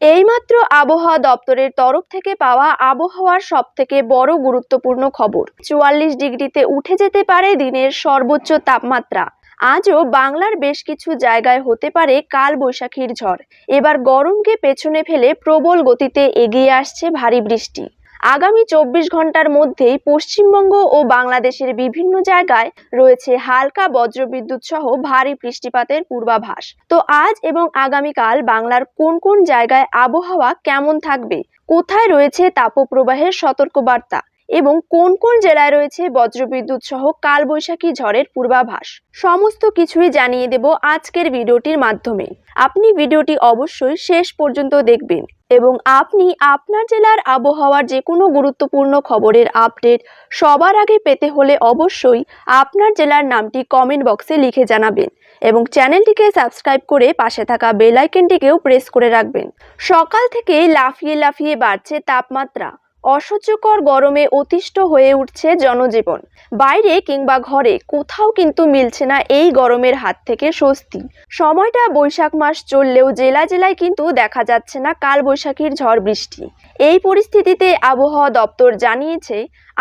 এইমাত্র আবহাওয়া দপ্তরের তরফ থেকে পাওয়া আবহাওয়ার সব থেকে বড় গুরুত্বপূর্ণ খবর। চুয়াল্লিশ ডিগ্রিতে উঠে যেতে পারে দিনের সর্বোচ্চ তাপমাত্রা। আজও বাংলার বেশ কিছু জায়গায় হতে পারে কাল বৈশাখীর ঝড়। এবার গরমকে পেছনে ফেলে প্রবল গতিতে এগিয়ে আসছে ভারী বৃষ্টি। আগামী চব্বিশ ঘণ্টার মধ্যেই পশ্চিমবঙ্গ ও বাংলাদেশের বিভিন্ন জায়গায় রয়েছে হালকা বজ্রবিদ্যুৎ সহ ভারী বৃষ্টিপাতের পূর্বাভাস। তো আজ এবং আগামীকাল বাংলার কোন কোন জায়গায় আবহাওয়া কেমন থাকবে? কোথায় রয়েছে তাপপ্রবাহের সতর্কবার্তা? এবং কোন কোন জেলায় রয়েছে বজ্রবিদ্যুৎ সহ কালবৈশাখী ঝড়ের পূর্বাভাস? সমস্ত কিছুই জানিয়ে দেব আজকের ভিডিওটির মাধ্যমে। আপনি ভিডিওটি অবশ্যই শেষ পর্যন্ত দেখবেন। এবং আপনি আপনার জেলার আবহাওয়ার যে কোনো গুরুত্বপূর্ণ খবরের আপডেট সবার আগে পেতে হলে অবশ্যই আপনার জেলার নামটি কমেন্ট বক্সে লিখে জানাবেন এবং চ্যানেলটিকে সাবস্ক্রাইব করে পাশে থাকা বেল আইকনটিকেও প্রেস করে রাখবেন। সকাল থেকে লাফিয়ে লাফিয়ে বাড়ছে তাপমাত্রা। অসহ্যকর গরমে অতিষ্ঠ হয়ে উঠছে জনজীবন। বাইরে কিংবা ঘরে কোথাও কিন্তু মিলছে না এই গরমের হাত থেকে স্বস্তি। সময়টা বৈশাখ মাস চললেও জেলা জেলায় কিন্তু দেখা যাচ্ছে না কালবৈশাখীর ঝড় বৃষ্টি। এই পরিস্থিতিতে আবহাওয়া দপ্তর জানিয়েছে,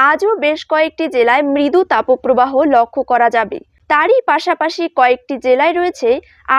আজও বেশ কয়েকটি জেলায় মৃদু তাপপ্রবাহ লক্ষ্য করা যাবে। তারই পাশাপাশি কয়েকটি জেলায় রয়েছে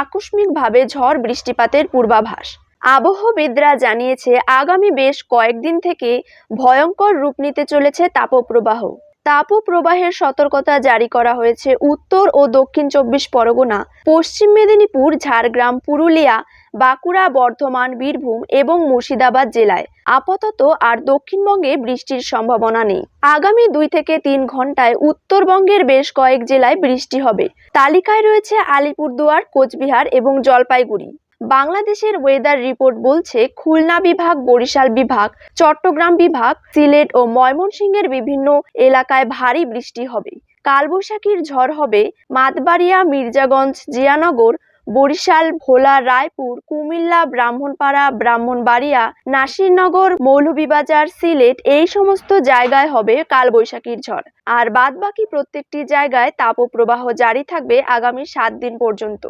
আকস্মিকভাবে ঝড় বৃষ্টিপাতের পূর্বাভাস। আবহবিদরা জানিয়েছে, আগামী বেশ কয়েকদিন থেকে ভয়ঙ্কর রূপ নিতে চলেছে তাপপ্রবাহ। তাপপ্রবাহের সতর্কতা জারি করা হয়েছে উত্তর ও দক্ষিণ চব্বিশ পরগনা, পশ্চিম মেদিনীপুর, ঝাড়গ্রাম, পুরুলিয়া, বাঁকুড়া, বর্ধমান, বীরভূম এবং মুর্শিদাবাদ জেলায়। আপাতত আর দক্ষিণবঙ্গে বৃষ্টির সম্ভাবনা নেই। আগামী দুই থেকে তিন ঘন্টায় উত্তরবঙ্গের বেশ কয়েক জেলায় বৃষ্টি হবে। তালিকায় রয়েছে আলিপুরদুয়ার, কোচবিহার এবং জলপাইগুড়ি। বাংলাদেশের ওয়েদার রিপোর্ট বলছে খুলনা বিভাগ, বরিশাল বিভাগ, চট্টগ্রাম বিভাগ, সিলেট ও ময়মনসিংহের বিভিন্ন এলাকায় ভারী বৃষ্টি হবে। কালবৈশাখীর ঝড় হবে মাতবাড়িয়া, মির্জাগঞ্জ, জিয়ানগর, বরিশাল, ভোলা, রায়পুর, কুমিল্লা, ব্রাহ্মণপাড়া, ব্রাহ্মণবাড়িয়া, নাসিরনগর, মৌলভীবাজার, সিলেট এই সমস্ত জায়গায় হবে কালবৈশাখীর ঝড়। আর বাদবাকি প্রত্যেকটি জায়গায় তাপপ্রবাহ জারি থাকবে আগামী সাত দিন পর্যন্ত।